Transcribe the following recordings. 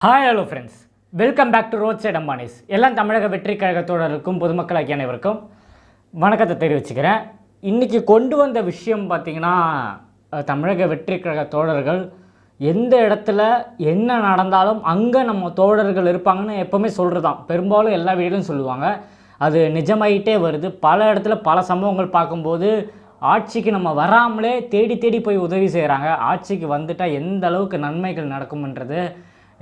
Hi hello friends welcome back to road side Ambanis எல்லாம் தமிழக வெற்றி கழகத்தோடருக்கும் பொதுமக்களாகிய அனைவருக்கும் வணக்கத்தை தெரிவிச்சுக்கிறேன். இன்றைக்கி கொண்டு வந்த விஷயம் பார்த்திங்கன்னா தமிழக வெற்றி கழக தோழர்கள் எந்த இடத்துல என்ன நடந்தாலும் அங்கே நம்ம தோழர்கள் இருப்பாங்கன்னு எப்போவுமே சொல்கிறது தான் பெரும்பாலும் எல்லா வீடுகளும் சொல்லுவாங்க. அது நிஜமாயிட்டே வருது. பல இடத்துல பல சம்பவங்கள் பார்க்கும்போது ஆட்சிக்கு நம்ம வராமலே தேடி தேடி போய் உதவி செய்கிறாங்க ஆட்சிக்கு வந்துட்டால் எந்த அளவுக்கு நன்மைகள் நடக்கும்ன்றது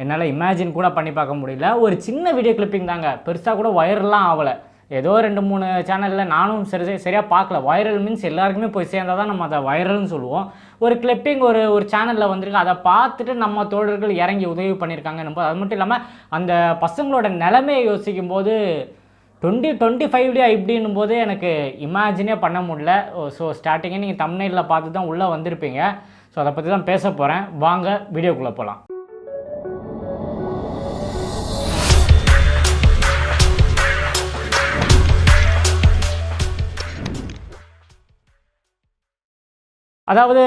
என்னால் இமேஜின் கூட பண்ணி பார்க்க முடியல. ஒரு சின்ன வீடியோ கிளிப்பிங் தாங்க. பெருசாக கூட வைரல்லாம் ஆகலை. ஏதோ ரெண்டு மூணு சேனலில் நானும் சரி சரியாக பார்க்கல. வைரல் மீன்ஸ் எல்லாருக்குமே போய் சேர்ந்தால் தான் நம்ம அதை வைரல்னு சொல்லுவோம். ஒரு கிளிப்பிங் ஒரு ஒரு சேனலில் வந்திருக்கு. அதை பார்த்துட்டு நம்ம தோழர்கள் இறங்கி உதவி பண்ணியிருக்காங்கன்னு போது அது மட்டும் இல்லாமல் அந்த பசங்களோட நிலைமையை யோசிக்கும் போது டுவெண்ட்டி டுவெண்ட்டி ஃபைவ்லேயே இப்படின்னும் போது எனக்கு இமேஜினே பண்ண முடியல. ஸோ ஸ்டார்டிங்கே நீங்கள் தமிழ்நெட்டில் பார்த்து தான் உள்ளே வந்திருப்பீங்க. ஸோ அதை பற்றி தான் பேச போகிறேன் வாங்க வீடியோக்குள்ளே போகலாம் அதாவது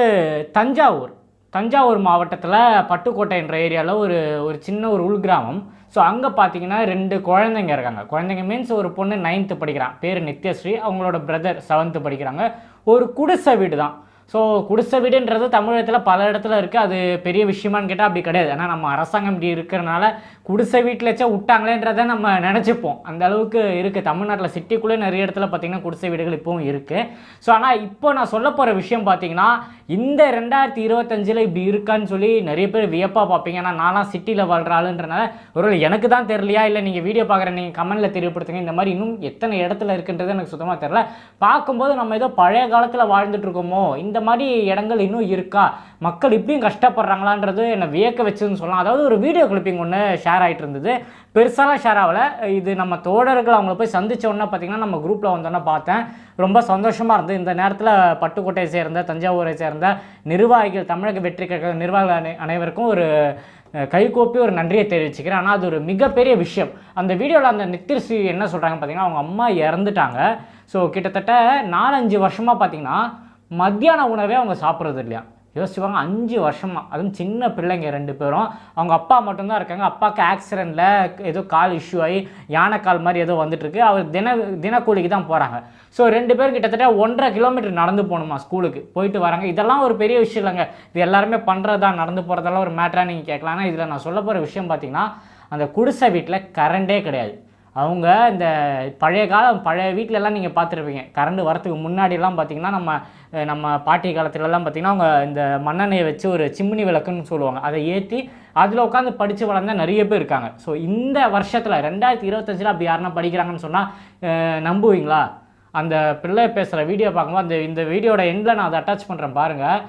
தஞ்சாவூர். தஞ்சாவூர் மாவட்டத்தில் பட்டுக்கோட்டை என்ற ஏரியாவில் ஒரு ஒரு சின்ன ஒரு உள்கிராமம். ஸோ அங்கே பார்த்தீங்கன்னா ரெண்டு குழந்தைங்க இருக்காங்க. குழந்தைங்க மீன்ஸ் ஒரு பொண்ணு நைன்த்து படிக்கிறான் பேர் நித்யஸ்ரீ. அவங்களோட பிரதர் செவன்த்து படிக்கிறாங்க. ஒரு குடிசை வீடு தான் ஸோ குடிசை வீடுன்றது தமிழகத்தில் பல இடத்துல இருக்குது அது பெரிய விஷயமான்னு கேட்டால் அப்படி கிடையாது. ஏன்னா நம்ம அரசாங்கம் இப்படி இருக்கிறனால குடிசை வீட்டில் வச்சா விட்டாங்களேன்றதை நம்ம நினச்சிப்போம். அந்த அளவுக்கு இருக்குது தமிழ்நாட்டில் சிட்டிக்குள்ளே நிறைய இடத்துல பார்த்திங்கன்னா குடிசை வீடுகள் இப்போவும் இருக்குது ஸோ ஆனால் இப்போ நான் சொல்ல போகிற விஷயம் பார்த்தீங்கன்னா இந்த ரெண்டாயிரத்தி இருபத்தஞ்சில் இப்படி இருக்கான்னு சொல்லி நிறைய பேர் வியப்பாக பார்ப்பீங்க. ஏன்னா நான்லாம் சிட்டியில் வாழ்கிற ஆளுன்றனால ஒரு எனக்கு தான் தெரியலையா? இல்லை நீங்கள் வீடியோ பார்க்குற நீங்கள் கமெண்ட்டில் தெரியப்படுத்துங்க. இந்த மாதிரி இன்னும் எத்தனை இடத்துல இருக்குன்றது எனக்கு சுத்தமாக தெரியல. பார்க்கும்போது நம்ம ஏதோ பழைய காலத்தில் வாழ்ந்துட்டு இருக்கோமோ இந்த மாதிரி இடங்கள் இன்னும் இருக்கா? மக்கள் இப்படியும் கஷ்டப்படுறாங்களான்றது என்னை வியக்க வச்சதுன்னு சொல்லலாம். அதாவது ஒரு வீடியோ கிளிப்பிங் ஒன்று ஷேர் ஆகிட்டு இருந்தது. பெருசாலாம் ஷேர் ஆகலை. இது நம்ம தோழர்கள் அவங்கள போய் சந்திச்ச உடனே பார்த்தீங்கன்னா நம்ம குரூப்பில் வந்தோன்னே பார்த்தேன். ரொம்ப சந்தோஷமாக இருந்தது. இந்த நேரத்தில் பட்டுக்கோட்டையை சேர்ந்த தஞ்சாவூரை சேர்ந்த நிர்வாகிகள் தமிழக வெற்றி கழக நிர்வாகிகள் அனை- அனைவருக்கும் ஒரு கைகோப்பி ஒரு நன்றியை தெரிவிச்சுக்கிறேன். ஆனால் அது ஒரு மிகப்பெரிய விஷயம். அந்த வீடியோவில் அந்த நித்திர்ஸ்ரீ என்ன சொல்கிறாங்க பார்த்தீங்கன்னா அவங்க அம்மா இறந்துட்டாங்க. ஸோ கிட்டத்தட்ட நாலஞ்சு வருஷமாக பார்த்தீங்கன்னா மத்தியான உணவே அவங்க சாப்பிட்றது இல்லையா யோசிச்சுவாங்க அஞ்சு வருஷமா. அதுவும் சின்ன பிள்ளைங்க ரெண்டு பேரும். அவங்க அப்பா மட்டும்தான் இருக்காங்க. அப்பாவுக்கு ஆக்சிடெண்ட்டில் ஏதோ கால் இஷ்யூ ஆகி யானைக்கால் மாதிரி ஏதோ வந்துட்டுருக்கு. அவர் தின தினக்கூலிக்கு தான் போகிறாங்க ஸோ ரெண்டு பேர் கிட்டத்தட்ட ஒன்றரை கிலோமீட்டர் நடந்து போகணுமா ஸ்கூலுக்கு போயிட்டு வராங்க. இதெல்லாம் ஒரு பெரிய விஷயம் இல்லைங்க. இது எல்லாருமே பண்ணுறதா நடந்து போகிறதெல்லாம் ஒரு மேட்டராக நீங்கள் கேட்கலாம். ஆனால் இதில் நான் சொல்ல போகிற விஷயம் பார்த்தீங்கன்னா அந்த குடிசை வீட்டில் கரண்டே கிடையாது. அவங்க இந்த பழைய காலம் பழைய வீட்டிலலாம் நீங்கள் பார்த்துருப்பீங்க. கரண்ட் வரத்துக்கு முன்னாடிலாம் பார்த்தீங்கன்னா நம்ம நம்ம பாட்டி காலத்துலலாம் பார்த்தீங்கன்னா அவங்க இந்த மண்ணெண்ணெயை வச்சு ஒரு சிம்னி விளக்குன்னு சொல்லுவாங்க. அதை ஏற்றி அதில் உட்காந்து படித்து வளர்ந்த நிறைய பேர் இருக்காங்க. ஸோ இந்த வருஷத்தில் ரெண்டாயிரத்தி இருபத்தஞ்சில் அப்படி யாருன்னா படிக்கிறாங்கன்னு சொன்னால் நம்புவீங்களா? அந்த பிள்ளை பேசுகிற வீடியோ பார்க்கும்போது அந்த இந்த வீடியோட எண்டில் நான் அதை அட்டாச் பண்ணுறேன் பாருங்கள்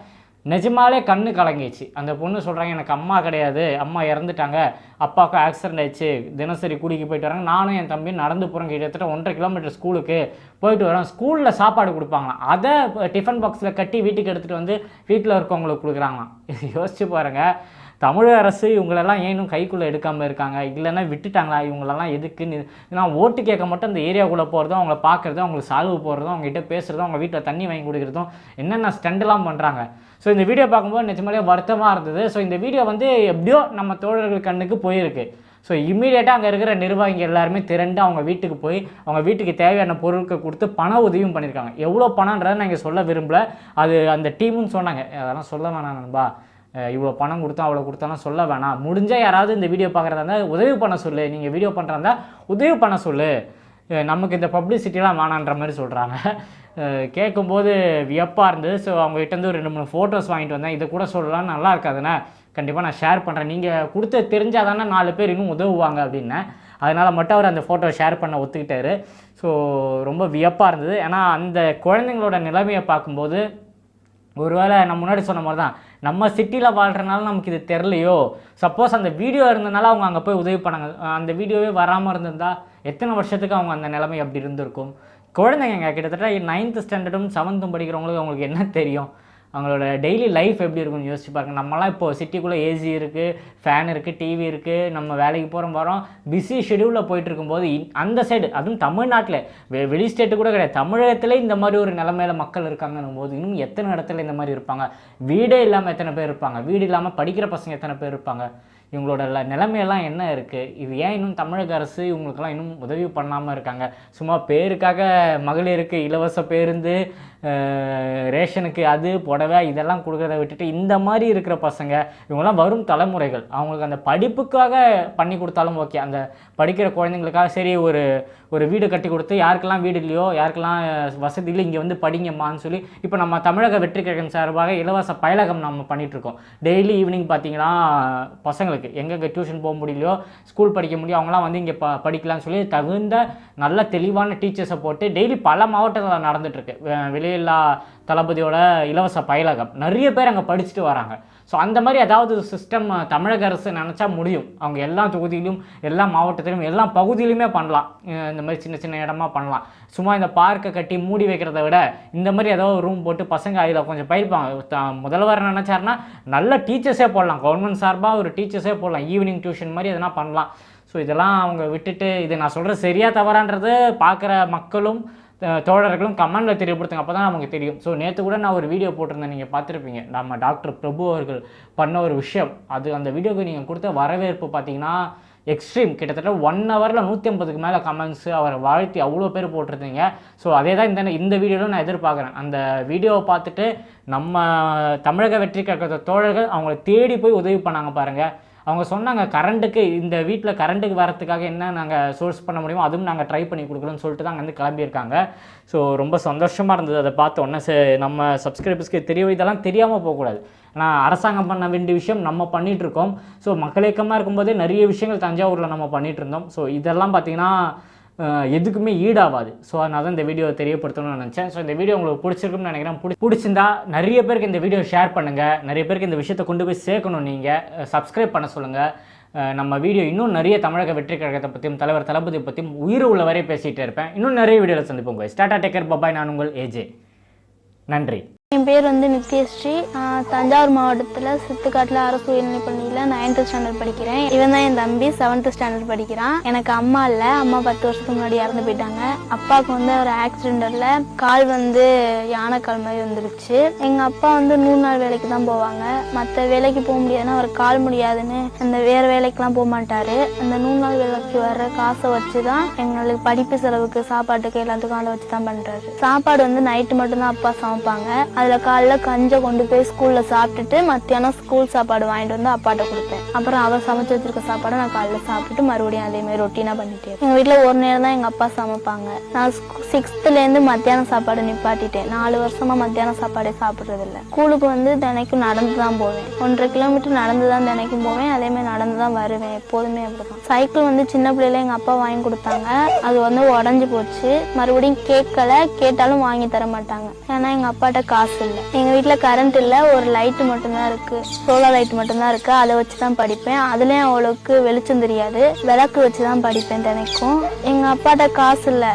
நிஜமாலே கண்ணு கலங்கிச்சு அந்த பொண்ணு சொல்கிறாங்க எனக்கு அம்மா கிடையாது. அம்மா இறந்துட்டாங்க. அப்பாவுக்கு ஆக்சிடென்ட் ஆயிடுச்சு. தினசரி கூட்டிக்கு போயிட்டு வராங்க. நானும் என் தம்பியும் நடந்து போகிறோம் கிட்டத்தட்ட ஒன்றரை கிலோமீட்டர் ஸ்கூலுக்கு போயிட்டு வரோம். ஸ்கூலில் சாப்பாடு கொடுப்பாங்களாம். அதை டிஃபன் பாக்ஸில் கட்டி வீட்டுக்கு எடுத்துகிட்டு வந்து வீட்டில் இருக்கவங்களுக்கு கொடுக்குறாங்களாம். யோசிச்சு பாருங்கள் தமிழக அரசு இவங்களெல்லாம் ஏனும் கைக்குள்ளே எடுக்காமல் இருக்காங்க? இல்லைன்னா விட்டுட்டாங்களா? இவங்களெல்லாம் எதுக்குன்னு நான் ஓட்டு கேட்க மட்டும் அந்த ஏரியாக்குள்ளே போகிறதும் அவங்கள பார்க்குறதும் அவங்களுக்கு சால்வு போகிறதும் அவங்ககிட்ட பேசுகிறதும் அவங்க வீட்டில் தண்ணி வாங்கி கொடுக்குறதும் என்னென்ன ஸ்டண்டெல்லாம் பண்ணுறாங்க? ஸோ இந்த வீடியோ பார்க்கும்போது நிஜமாலே வருத்தமாக இருந்தது. ஸோ இந்த வீடியோ வந்து எப்படியோ நம்ம தோழர்கள் கண்ணுக்கு போயிருக்கு. ஸோ இம்மீடியட்டாக அங்கே இருக்கிற நிர்வாகிகள் எல்லாருமே திரண்டு அவங்க வீட்டுக்கு போய் அவங்க வீட்டுக்கு தேவையான பொருட்கள் கொடுத்து பண உதவியும் பண்ணியிருக்காங்க. எவ்வளோ பணன்றதை நான் இங்கே சொல்ல விரும்பல. அது அந்த டீமும் சொன்னாங்க. அதெல்லாம் சொல்ல வேணாம் நண்பா. இவ்வளோ பணம் கொடுத்தா அவ்வளோ கொடுத்தாலும் சொல்ல வேணாம். முடிஞ்சால் யாராவது இந்த வீடியோ பார்க்குறதா இருந்தால் உதவி பண்ண சொல்லு. நீங்கள் வீடியோ பண்ணுறதா உதவி பண்ண சொல்லு. நமக்கு இந்த பப்ளிசிட்டிலாம் வேணான்ற மாதிரி சொல்கிறாங்க கேட்கும்போது வியப்பாக இருந்தது. ஸோ அவங்ககிட்டருந்து ஒரு ரெண்டு மூணு ஃபோட்டோஸ் வாங்கிட்டு வந்தேன். இதை கூட சொல்லலாம் நல்லா இருக்காதுண்ணே கண்டிப்பாக நான் ஷேர் பண்ணுறேன் நீங்கள் கொடுத்து தெரிஞ்சால் தானே நாலு பேர் இன்னும் உதவுவாங்க அப்படின்னேன் அதனால் மட்டும் அவர் அந்த ஃபோட்டோ ஷேர் பண்ண ஒத்துக்கிட்டாரு. ஸோ ரொம்ப வியப்பாக இருந்தது. ஏன்னா அந்த குழந்தைங்களோட நிலைமையை பார்க்கும்போது ஒருவேளை நான் முன்னாடி சொன்ன மாதிரி தான் நம்ம சிட்டியில் வாழ்கிறனால நமக்கு இது தெரிலையோ சப்போஸ் அந்த வீடியோ இருந்தனால அவங்க அங்கே போய் உதவி பண்ணாங்க. அந்த வீடியோவே வராமல் இருந்திருந்தா எத்தனை வருஷத்துக்கு அவங்க அந்த நிலைமை அப்படி இருந்திருக்கும்? குழந்தைங்க கிட்டத்தட்ட நைன்த்து ஸ்டாண்டர்டும் செவன்த்தும் படிக்கிறவங்களுக்கு அவங்களுக்கு என்ன தெரியும்? அவங்களோட டெய்லி லைஃப் எப்படி இருக்கும்னு யோசிச்சு பாருங்க. நம்மலாம் இப்போ சிட்டிக்குள்ளே ஏசி இருக்குது ஃபேன் இருக்குது டிவி இருக்குது நம்ம வேலைக்கு போகிறோம் வரோம் பிஸி ஷெடியூலில் போயிட்டு இருக்கும்போது அந்த சைடு அதுவும் தமிழ்நாட்டில். வெ வெளி ஸ்டேட்டு கூட கிடையாது. தமிழகத்திலே இந்த மாதிரி ஒரு நிலைமையில மக்கள் இருக்காங்கன்னும் போது இன்னும் எத்தனை இடத்துல இந்த மாதிரி இருப்பாங்க? வீடே இல்லாமல் எத்தனை பேர் இருப்பாங்க? வீடு இல்லாமல் படிக்கிற பசங்க எத்தனை பேர் இருப்பாங்க? இவங்களோட நிலைமையெல்லாம் என்ன இருக்குது இது ஏன் இன்னும் தமிழக அரசு இவங்களுக்கெல்லாம் இன்னும் உதவி பண்ணாமல் இருக்காங்க? சும்மா பேருக்காக மகளிருக்கு இலவச பேருந்து ரேஷனுக்கு அது புடவை இதெல்லாம் கொடுக்குறத விட்டுட்டு இந்த மாதிரி இருக்கிற பசங்க இவங்கெல்லாம் வரும் தலைமுறைகள். அவங்களுக்கு அந்த படிப்புக்காக பண்ணி கொடுத்தாலும் ஓகே. அந்த படிக்கிற குழந்தைங்களுக்காக சரி ஒரு ஒரு வீடு கட்டி கொடுத்து யாருக்கெல்லாம் வீடு இல்லையோ யாருக்கெல்லாம் வசதி இல்லை இங்கே வந்து படிங்கம்மான்னு சொல்லி இப்போ நம்ம தமிழக வெற்றி கழகம் சார்பாக இலவச பயலகம் நம்ம பண்ணிகிட்ருக்கோம் இருக்கோம். டெய்லி ஈவினிங் பார்த்தீங்கன்னா பசங்களுக்கு எங்கெங்கே டியூஷன் போக முடியலையோ ஸ்கூல் படிக்க முடியும் அவங்களாம் வந்து இங்கே ப படிக்கலாம்னு சொல்லி தகுந்த நல்ல தெளிவான டீச்சர்ஸை போட்டு டெய்லி பல மாவட்டங்களில் நடந்துகிட்ருக்கு வெளியில்லா தளபதியோட இலவச பயிலகம். நிறைய பேர் அங்கே படிச்சுட்டு வராங்க. ஸோ அந்த மாதிரி ஏதாவது சிஸ்டம் தமிழக அரசு நினச்சா முடியும். அவங்க எல்லா தொகுதியிலும் எல்லா மாவட்டத்திலும் எல்லா பகுதியிலுமே பண்ணலாம். இந்த மாதிரி சின்ன சின்ன இடமா பண்ணலாம். சும்மா இந்த பார்க்கை கட்டி மூடி வைக்கிறத விட இந்த மாதிரி ஏதோ ஒரு ரூம் போட்டு பசங்க அதில் கொஞ்சம் பயிர்ப்பாங்க. முதல்வர் நினச்சாருன்னா நல்ல டீச்சர்ஸே போடலாம். கவர்மெண்ட் சார்பாக ஒரு டீச்சர்ஸே போடலாம். ஈவினிங் டியூஷன் மாதிரி எதனா பண்ணலாம். ஸோ இதெல்லாம் அவங்க விட்டுட்டு இது நான் சொல்கிறது சரியாக தவறான்றது பார்க்குற மக்களும் தோழர்களும் கமெண்டில் தெரியப்படுத்துங்க. அப்போ தான் நமக்கு தெரியும். ஸோ நேற்று கூட நான் ஒரு வீடியோ போட்டிருந்தேன். நீங்கள் பார்த்துருப்பீங்க. நம்ம டாக்டர் பிரபு அவர்கள் பண்ண ஒரு விஷயம். அது அந்த வீடியோக்கு நீங்கள் கொடுத்த வரவேற்பு பார்த்தீங்கன்னா எக்ஸ்ட்ரீம் கிட்டத்தட்ட ஒன் ஹவரில் நூற்றி ஐம்பதுக்கு மேலே கமெண்ட்ஸு அவரை வாழ்த்தி அவ்வளோ பேர் போட்டிருந்தீங்க. ஸோ அதே தான் இந்த இந்த வீடியோவில் நான் எதிர்பார்க்குறேன். அந்த வீடியோவை பார்த்துட்டு நம்ம தமிழக வெற்றி கழகத்தை தோழர்கள் அவங்கள தேடி போய் உதவி பண்ணாங்க பாருங்கள் அவங்க சொன்னாங்க கரண்ட்டுக்கு இந்த வீட்டில் கரண்ட்டுக்கு வரத்துக்காக என்ன நாங்கள் சோர்ஸ் பண்ண முடியுமோ அதுவும் நாங்கள் ட்ரை பண்ணி கொடுக்குறோம்னு சொல்லிட்டு தான் அங்கேருந்து கிளம்பியிருக்காங்க. ஸோ ரொம்ப சந்தோஷமாக இருந்தது. அதை பார்த்த உடனே சே- நம்ம சப்ஸ்கிரைபர்ஸ்க்கு தெரிய இதெல்லாம் தெரியாமல் போகக்கூடாது. ஆனால் அரசாங்கம் பண்ண வேண்டிய விஷயம் நம்ம பண்ணிகிட்ருக்கோம் இருக்கோம். ஸோ மக்கள் இயக்கமாக இருக்கும்போதே நிறைய விஷயங்கள் தஞ்சாவூரில் நம்ம பண்ணிகிட்டு இருந்தோம். ஸோ இதெல்லாம் பார்த்திங்கன்னா எதுக்குமே ஈடாகாது ஸோ அதனால தான் இந்த வீடியோ தெரியப்படுத்தணும்னு நினச்சேன். ஸோ இந்த வீடியோ உங்களுக்கு பிடிச்சிருக்குன்னு நினைக்கிறேன். பிடி பிடிச்சிருந்தா நிறைய பேருக்கு இந்த வீடியோ ஷேர் பண்ணுங்கள் நிறைய பேருக்கு இந்த விஷயத்தை கொண்டு போய் சேர்க்கணும் நீங்கள் சப்ஸ்கிரைப் பண்ண சொல்லுங்கள் நம்ம வீடியோ இன்னும் நிறைய தமிழக வெற்றி கழகத்தை பற்றியும் தலைவர் தளபதி பற்றியும் உயிர் உள்ள வரை பேசிகிட்டே இருப்பேன். இன்னும் நிறைய வீடியோவில் சந்திப்போம் ஸ்டாட்டா டேக்கர் பபாய் நான் உங்கள் ஏஜே நன்றி. என் பேர் வந்து நித்யஸ்ரீ. நான் தஞ்சாவூர் மாவட்டத்தில் சித்துக்காட்டில் அரசு உயர்நிலைப் பள்ளியில் நைன்த்து ஸ்டாண்டர்ட் படிக்கிறேன். இவன் தான் என் தம்பி செவன்த் ஸ்டாண்டர்ட் படிக்கிறான். எனக்கு அம்மா இல்லை. அம்மா பத்து வருஷத்துக்கு முன்னாடி இறந்து போயிட்டாங்க. அப்பாவுக்கு வந்து ஒரு ஆக்சிடென்டில் கால் வந்து யானைக்கால் மாதிரி வந்துருச்சு. எங்கள் அப்பா வந்து நூறு நாள் வேலைக்கு தான் போவாங்க. மற்ற வேலைக்கு போக முடியாதுன்னா அவர் கால் முடியாதுன்னு அந்த வேறு வேலைக்கெலாம் போக மாட்டார். அந்த நூறு நாள் வேலைக்கு வர்ற காசை வச்சு தான் எங்களுக்கு படிப்பு செலவுக்கு சாப்பாட்டுக்கு எல்லாத்துக்கும் அதை வச்சு தான் பண்ணுறாரு சாப்பாடு வந்து நைட்டு மட்டும்தான் அப்பா சமைப்பாங்க. அதில் காலைல கஞ்சை கொண்டு போய் ஸ்கூலில் சாப்பிட்டுட்டு மத்தியானம் ஸ்கூல் சாப்பாடு வாங்கிட்டு வந்து அப்பாட்ட கொடுப்பேன் அப்புறம் அவர் சமைச்சு வச்சிருக்க சாப்பாடை நான் காலைல சாப்பிட்டுட்டு மறுபடியும் அதே மாதிரி ரொட்டீனாக பண்ணிட்டேன் எங்கள் வீட்டில் ஒரு நேரம் தான் எங்கள் அப்பா சமைப்பாங்க. நான் சிக்ஸ்த்துலேருந்து மத்தியானம் சாப்பாடு நிப்பாட்டிட்டேன். நாலு வருஷமா மத்தியானம் சாப்பாடே சாப்பிட்றதில்ல. ஸ்கூலுக்கு வந்து தினைக்கும் நடந்து தான் போவேன். ஒன்றரை கிலோமீட்டர் நடந்து தான் தினைக்கும் போவேன். அதேமாதிரி நடந்து தான் வருவேன். எப்போதுமே அப்படிதான். சைக்கிள் வந்து சின்ன பிள்ளையில எங்கள் அப்பா வாங்கி கொடுத்தாங்க. அது வந்து உடஞ்சி போச்சு. மறுபடியும் கேட்கல. கேட்டாலும் வாங்கி தர மாட்டாங்க. ஏன்னா எங்கள் அப்பாட்ட காசு இல்லை எங்கள் வீட்டில் கரண்ட் இல்லை ஒரு லைட்டு மட்டும்தான் இருக்குது சோலார் லைட் மட்டும்தான் இருக்குது அதை வச்சு தான் படிப்பேன். அதுலேயும் அவ்வளோக்கு வெளிச்சம் தெரியாது. விளக்கு வச்சு தான் படிப்பேன் தினைக்கும். எங்கள் அப்பாட்ட காசு இல்லை.